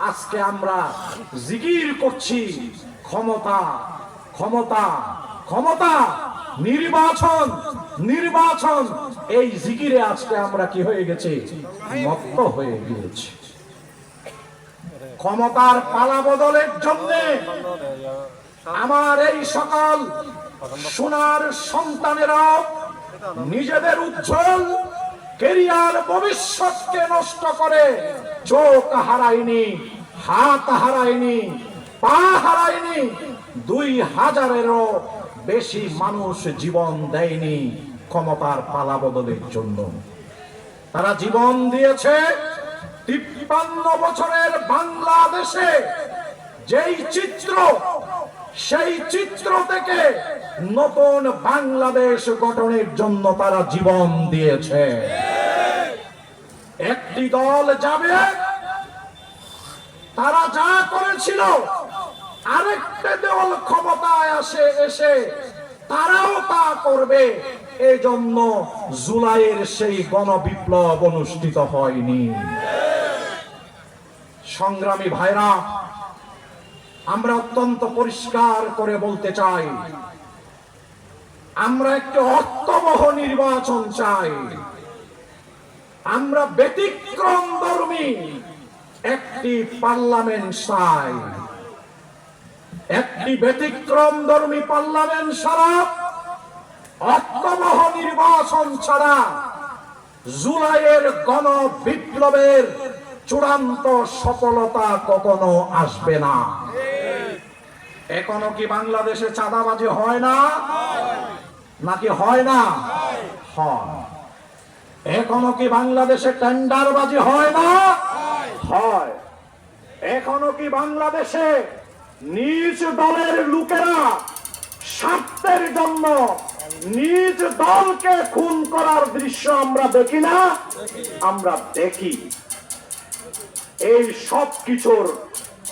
আজকে আমরা জিকির করছি। ক্ষমতা ক্ষমতা ক্ষমতা, নির্বাচন নির্বাচন। এই জিকিরে আজকে আমরা কি হয়ে গেছে? মত্ত হয়ে গিয়েছি। ক্ষমতার পালা বদলের জন্য আমার এই সকল সোনার সন্তানেরা নিজেদের উজ্জ্বল কেরিয়ার ভবিষ্যৎকে নষ্ট করে, চোখ হারায়নি, হাত হারায়নি, পা হারায়নি, দুই হাজারেরও বেশি মানুষ জীবন দেয়নি ক্ষমতার পালা বদলের জন্য। তারা জীবন দিয়েছে তিপ্পান্ন বছরের বাংলাদেশে। যেই চিত্র, সেই চিত্র থেকে নতুন বাংলাদেশ গঠনের জন্য তারা জীবন দিয়েছে। একটি দল যাবে, তারা যা করেছিল, আরেকটা দল ক্ষমতায় আসে, এসে তারাও তা করবে। এই জন্য জুলাইয়ের সেই গণবিপ্লব অনুষ্ঠিত হয়নি। সংগ্রামী ভাইরা, আমরা অত্যন্ত পরিষ্কার করে বলতে চাই, আমরা একটি অর্থবহ নির্বাচন চাই। আমরা ব্যতিক্রম ধর্মী। একটি পার্লামেন্ট চাই। একটি ব্যতিক্রম ধর্মী পার্লামেন্ট ছাড়া অর্থবহ নির্বাচন ছাড়া জুলাইয়ের গণ বিপ্লবের চূড়ান্ত সফলতা কখনো আসবে না। এখনও কি বাংলাদেশে চাঁদাবাজি হয় না? নাকি হয় না? হয়। এখনও কি বাংলাদেশে টেন্ডারবাজি হয় না? হয়। এখনও কি বাংলাদেশে নিজ দলের লোকেরা স্বার্থের জন্য নিজ দলকে খুন করার দৃশ্য আমরা দেখি না? আমরা দেখি। এই সব কিছুর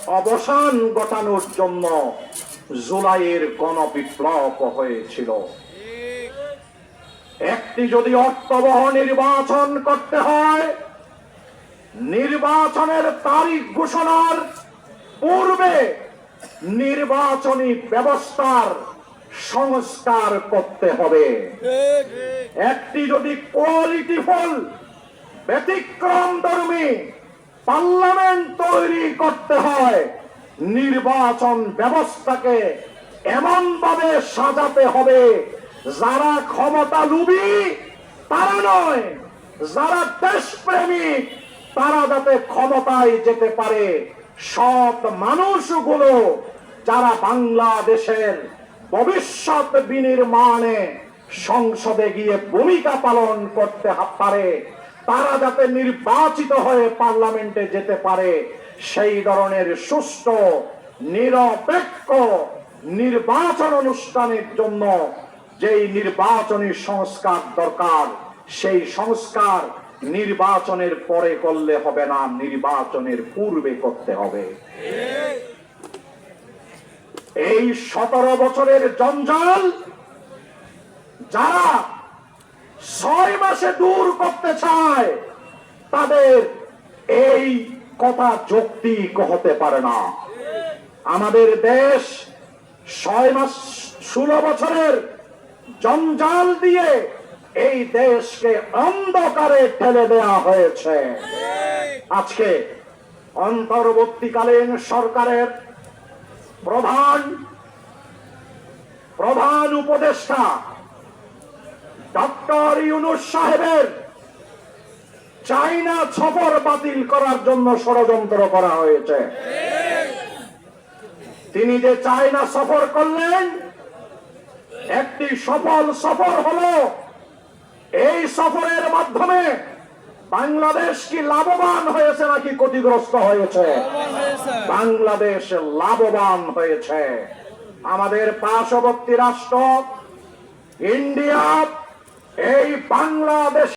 অবসান ঘটানোর জন্য জুলাইয়ের গণবিপ্লব হয়েছিল। একটি যদি অর্থবহ নির্বাচন করতে হয়, নির্বাচনের তারিখ ঘোষণার পূর্বে নির্বাচনী ব্যবস্থার সংস্কার করতে হবে। একটি যদি কোয়ালিটিফুল ব্যতিক্রম ধর্মী পার্লামেন্ট তৈরি করতে হয়, নির্বাচন ব্যবস্থাকে এমন ভাবে সাজাতে হবে যারা ক্ষমতা লুবি তারা নয়। যারা দেশপ্রেমিক তারা যাতে ক্ষমতায় যেতে পারে। সৎ মানুষগুলো যারা বাংলাদেশের ভবিষ্যৎ বিনির্মাণে সংসদে গিয়ে ভূমিকা পালন করতে পারে, তারা যাতে নির্বাচিত হয়ে পার্লামেন্টে যেতে পারে, সেই ধরনের সুষ্ঠু, নিরপেক্ষ নির্বাচন অনুষ্ঠানের জন্য যেই নির্বাচনী সংস্কার দরকার, সেই সংস্কার নির্বাচনের পরে করলে হবে না, নির্বাচনের পূর্বে করতে হবে। এই সতেরো বছরের জঞ্জাল যারা ছয় মাসে দূর করতে চায়, তাদের এই কথা যৌক্তিক হতে পারে না। আমাদের দেশ ছয় মাস, ষোলো বছরের জঞ্জাল দিয়ে এই দেশকে অন্ধকারে ঠেলে দেওয়া হয়েছে। আজকে অন্তর্বর্তীকালীন সরকারের প্রধান প্রধান উপদেষ্টা ডক্টর ইউনুস সাহেবের চাইনা সফর বাতিল করার জন্য ষড়যন্ত্র করা হয়েছে। তিনি যে চাইনা সফর করলেন একটি সফল সফর হল এই সফরের মাধ্যমে বাংলাদেশ কি লাভবান হয়েছে নাকি ক্ষতিগ্রস্ত হয়েছে? বাংলাদেশ লাভবান হয়েছে। আমাদের পার্শ্ববর্তী রাষ্ট্র, ইন্ডিয়া, এই বাংলাদেশ